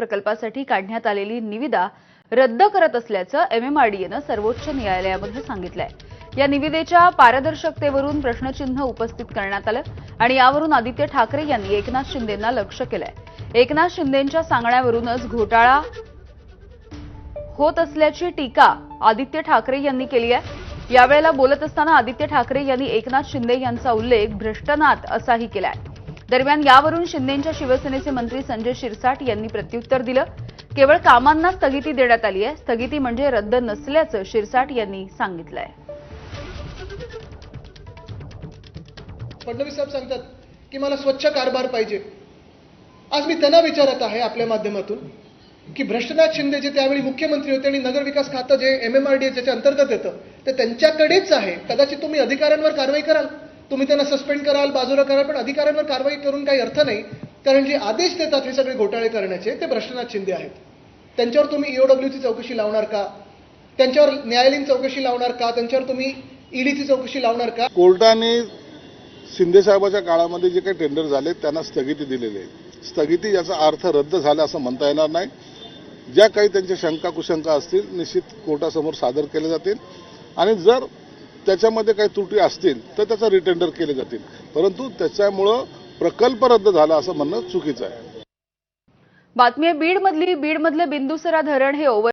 प्रकल्पासाठी काढण्यात आलेली निविदा रद्द करत असल्याचं एमएमआरडीएनं सर्वोच्च न्यायालयामध्ये सांगितलंय. या निविदेच्या पारदर्शकतेवरून प्रश्नचिन्ह उपस्थित करण्यात आलं आणि यावरून आदित्य ठाकरे यांनी एकनाथ शिंदेंना लक्ष केलंय. एकनाथ शिंदेंच्या सांगण्यावरूनच घोटाळा होत असल्याची टीका आदित्य ठाकरे यांनी केली आहे यावेळेला बोलत असताना आदित्य ठाकरे यांनी एकनाथ शिंदे यांचा उल्लेख भ्रष्टनाथ असाही केलाय. दरम्यान यावरून शिंदेंच्या शिवसेनेचे मंत्री संजय शिरसाट यांनी प्रत्युत्तर दिलं. केवळ कामांना स्थगिती देण्यात आली आहे. स्थगिती म्हणजे रद्द नसल्याचं शिरसाट यांनी सांगितलंय. फडणवीस साहेब सांगतात की मला स्वच्छ कारभार पाहिजे. आज मी त्यांना विचारत आहे आपल्या माध्यमातून की भ्रष्टनाथ शिंदे जे त्यावेळी मुख्यमंत्री होते आणि नगरविकास खातं जे एम एम आर डी ज्याच्या अंतर्गत येतं ते त्यांच्याकडेच आहे. कदाचित तुम्ही अधिकाऱ्यांवर कारवाई कराल. तुम्ही त्यांना सस्पेंड कराल बाजूला कराल पण अधिकाऱ्यांवर कारवाई करून काही अर्थ नाही. कारण जे आदेश देतात हे सगळे घोटाळे करण्याचे ते भ्रष्टनाथ शिंदे आहेत. त्यांच्यावर तुम्ही ईओडब्ल्यूची चौकशी लावणार का? त्यांच्यावर न्यायालयीन चौकशी लावणार का? त्यांच्यावर तुम्ही ईडीची चौकशी लावणार का? कोर्टाने शिंदे साहेबाच्या काळामध्ये जे काही टेंडर झाले त्यांना स्थगिती दिलेली आहे. स्थगिती याचा अर्थ रद्द झाला असं म्हणता येणार नाही. ज्या काही त्यांच्या शंका कुशंका असतील निश्चित कोर्टासमोर सादर केले जातील. आणि जर त्याच्यामध्ये काही त्रुटी असतील तर त्याचा रिटेंडर केले जातील. परंतु त्याच्यामुळं प्रकल्प रद्द झाला असं म्हणणं चुकीचं आहे. बातमी आहे बीडमधली बीडमधलं बिंदुसरा धरण हे ओव्हर